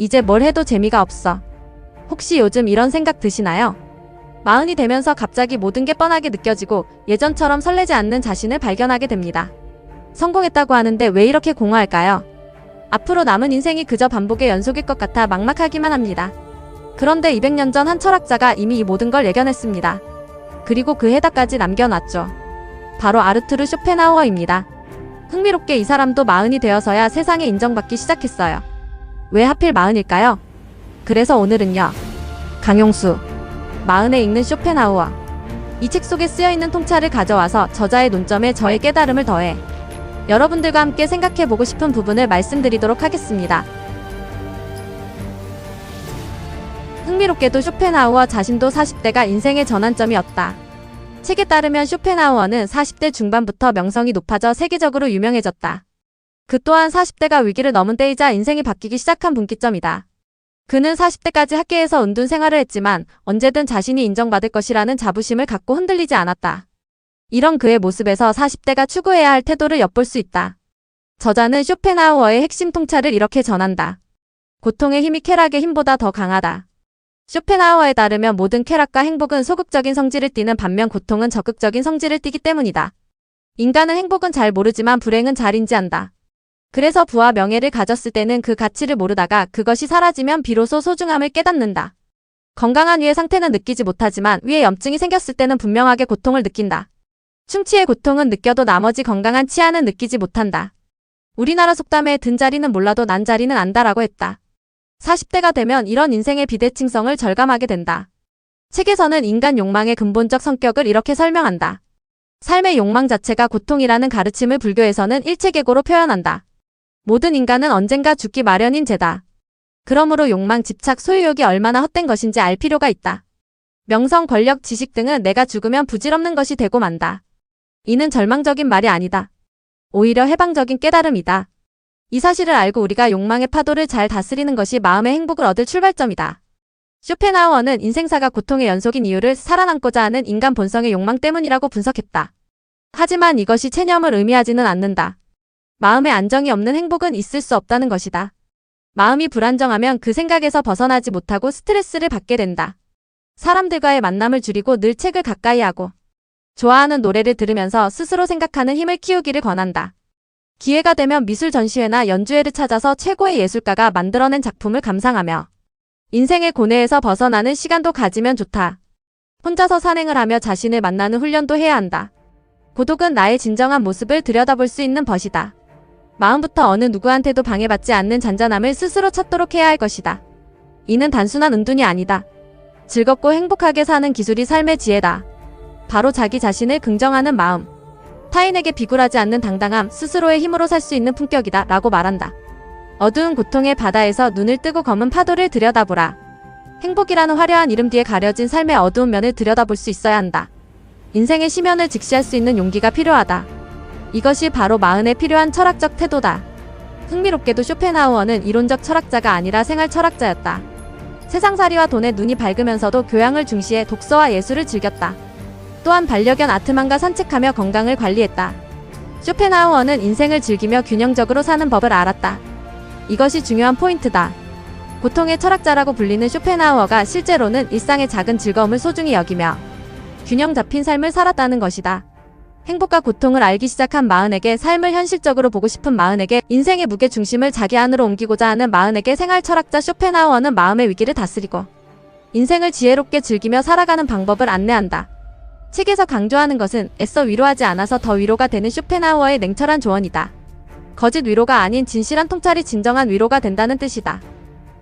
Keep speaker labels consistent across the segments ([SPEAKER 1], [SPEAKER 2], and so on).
[SPEAKER 1] 이제 뭘 해도 재미가 없어. 혹시 요즘 이런 생각 드시나요? 마흔이 되면서 갑자기 모든 게 뻔하게 느껴지고 예전처럼 설레지 않는 자신을 발견하게 됩니다. 성공했다고 하는데 왜 이렇게 공허할까요? 앞으로 남은 인생이 그저 반복의 연속일 것 같아 막막하기만 합니다. 그런데 200년 전 한 철학자가 이미 이 모든 걸 예견했습니다. 그리고 그 해답까지 남겨놨죠. 바로 아르투르 쇼펜하우어입니다. 흥미롭게 이 사람도 마흔이 되어서야 세상에 인정받기 시작했어요. 왜 하필 마흔일까요? 그래서 오늘은요. 강용수. 마흔에 읽는 쇼펜하우어. 이 책 속에 쓰여 있는 통찰을 가져와서 저자의 논점에 저의 깨달음을 더해 여러분들과 함께 생각해 보고 싶은 부분을 말씀드리도록 하겠습니다. 흥미롭게도 쇼펜하우어 자신도 40대가 인생의 전환점이었다. 책에 따르면 쇼펜하우어는 40대 중반부터 명성이 높아져 세계적으로 유명해졌다. 그 또한 40대가 위기를 넘은 때이자 인생이 바뀌기 시작한 분기점이다. 그는 40대까지 학계에서 은둔 생활을 했지만 언제든 자신이 인정받을 것이라는 자부심을 갖고 흔들리지 않았다. 이런 그의 모습에서 40대가 추구해야 할 태도를 엿볼 수 있다. 저자는 쇼펜하우어의 핵심 통찰을 이렇게 전한다. 고통의 힘이 쾌락의 힘보다 더 강하다. 쇼펜하우어에 따르면 모든 쾌락과 행복은 소극적인 성질을 띠는 반면 고통은 적극적인 성질을 띠기 때문이다. 인간은 행복은 잘 모르지만 불행은 잘 인지한다. 그래서 부와 명예를 가졌을 때는 그 가치를 모르다가 그것이 사라지면 비로소 소중함을 깨닫는다. 건강한 위의 상태는 느끼지 못하지만 위에 염증이 생겼을 때는 분명하게 고통을 느낀다. 충치의 고통은 느껴도 나머지 건강한 치아는 느끼지 못한다. 우리나라 속담에 든 자리는 몰라도 난 자리는 안다라고 했다. 40대가 되면 이런 인생의 비대칭성을 절감하게 된다. 책에서는 인간 욕망의 근본적 성격을 이렇게 설명한다. 삶의 욕망 자체가 고통이라는 가르침을 불교에서는 일체계고로 표현한다. 모든 인간은 언젠가 죽기 마련인 죄다. 그러므로 욕망, 집착, 소유욕이 얼마나 헛된 것인지 알 필요가 있다. 명성, 권력, 지식 등은 내가 죽으면 부질없는 것이 되고 만다. 이는 절망적인 말이 아니다. 오히려 해방적인 깨달음이다. 이 사실을 알고 우리가 욕망의 파도를 잘 다스리는 것이 마음의 행복을 얻을 출발점이다. 쇼펜하우어는 인생사가 고통의 연속인 이유를 살아남고자 하는 인간 본성의 욕망 때문이라고 분석했다. 하지만 이것이 체념을 의미하지는 않는다. 마음의 안정이 없는 행복은 있을 수 없다는 것이다. 마음이 불안정하면 그 생각에서 벗어나지 못하고 스트레스를 받게 된다. 사람들과의 만남을 줄이고 늘 책을 가까이 하고 좋아하는 노래를 들으면서 스스로 생각하는 힘을 키우기를 권한다. 기회가 되면 미술 전시회나 연주회를 찾아서 최고의 예술가가 만들어낸 작품을 감상하며 인생의 고뇌에서 벗어나는 시간도 가지면 좋다. 혼자서 산행을 하며 자신을 만나는 훈련도 해야 한다. 고독은 나의 진정한 모습을 들여다볼 수 있는 벗이다. 마음부터 어느 누구한테도 방해받지 않는 잔잔함을 스스로 찾도록 해야 할 것이다. 이는 단순한 은둔이 아니다. 즐겁고 행복하게 사는 기술이 삶의 지혜다. 바로 자기 자신을 긍정하는 마음. 타인에게 비굴하지 않는 당당함, 스스로의 힘으로 살 수 있는 품격이다. 라고 말한다. 어두운 고통의 바다에서 눈을 뜨고 검은 파도를 들여다보라. 행복이라는 화려한 이름 뒤에 가려진 삶의 어두운 면을 들여다볼 수 있어야 한다. 인생의 시면을 직시할 수 있는 용기가 필요하다. 이것이 바로 마흔에 필요한 철학적 태도다. 흥미롭게도 쇼펜하우어는 이론적 철학자가 아니라 생활 철학자였다. 세상살이와 돈에 눈이 밝으면서도 교양을 중시해 독서와 예술을 즐겼다. 또한 반려견 아트만과 산책하며 건강을 관리했다. 쇼펜하우어는 인생을 즐기며 균형적으로 사는 법을 알았다. 이것이 중요한 포인트다. 고통의 철학자라고 불리는 쇼펜하우어가 실제로는 일상의 작은 즐거움을 소중히 여기며 균형 잡힌 삶을 살았다는 것이다. 행복과 고통을 알기 시작한 마흔에게 삶을 현실적으로 보고 싶은 마흔에게 인생의 무게 중심을 자기 안으로 옮기고자 하는 마흔에게 생활 철학자 쇼펜하우어는 마음의 위기를 다스리고 인생을 지혜롭게 즐기며 살아가는 방법을 안내한다. 책에서 강조하는 것은 애써 위로하지 않아서 더 위로가 되는 쇼펜하우어의 냉철한 조언이다. 거짓 위로가 아닌 진실한 통찰이 진정한 위로가 된다는 뜻이다.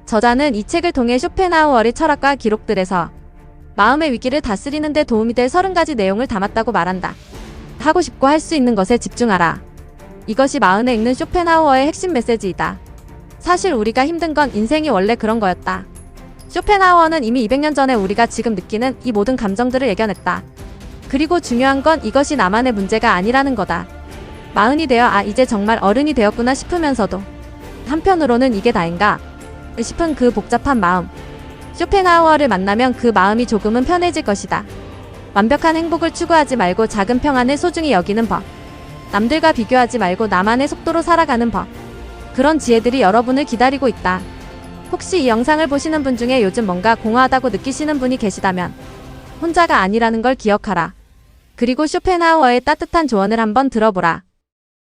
[SPEAKER 1] 저자는 이 책을 통해 쇼펜하우어의 철학과 기록들에서 마음의 위기를 다스리는 데 도움이 될 30가지 내용을 담았다고 말한다. 하고 싶고 할 수 있는 것에 집중하라. 이것이 마흔에 읽는 쇼펜하우어의 핵심 메시지이다. 사실 우리가 힘든 건 인생이 원래 그런 거였다. 쇼펜하우어는 이미 200년 전에 우리가 지금 느끼는 이 모든 감정들을 예견했다. 그리고 중요한 건 이것이 나만의 문제가 아니라는 거다. 마흔이 되어 아 이제 정말 어른이 되었구나 싶으면서도 한편으로는 이게 다인가 싶은 그 복잡한 마음. 쇼펜하우어를 만나면 그 마음이 조금은 편해질 것이다. 완벽한 행복을 추구하지 말고 작은 평안을 소중히 여기는 법. 남들과 비교하지 말고 나만의 속도로 살아가는 법. 그런 지혜들이 여러분을 기다리고 있다. 혹시 이 영상을 보시는 분 중에 요즘 뭔가 공허하다고 느끼시는 분이 계시다면 혼자가 아니라는 걸 기억하라. 그리고 쇼펜하우어의 따뜻한 조언을 한번 들어보라.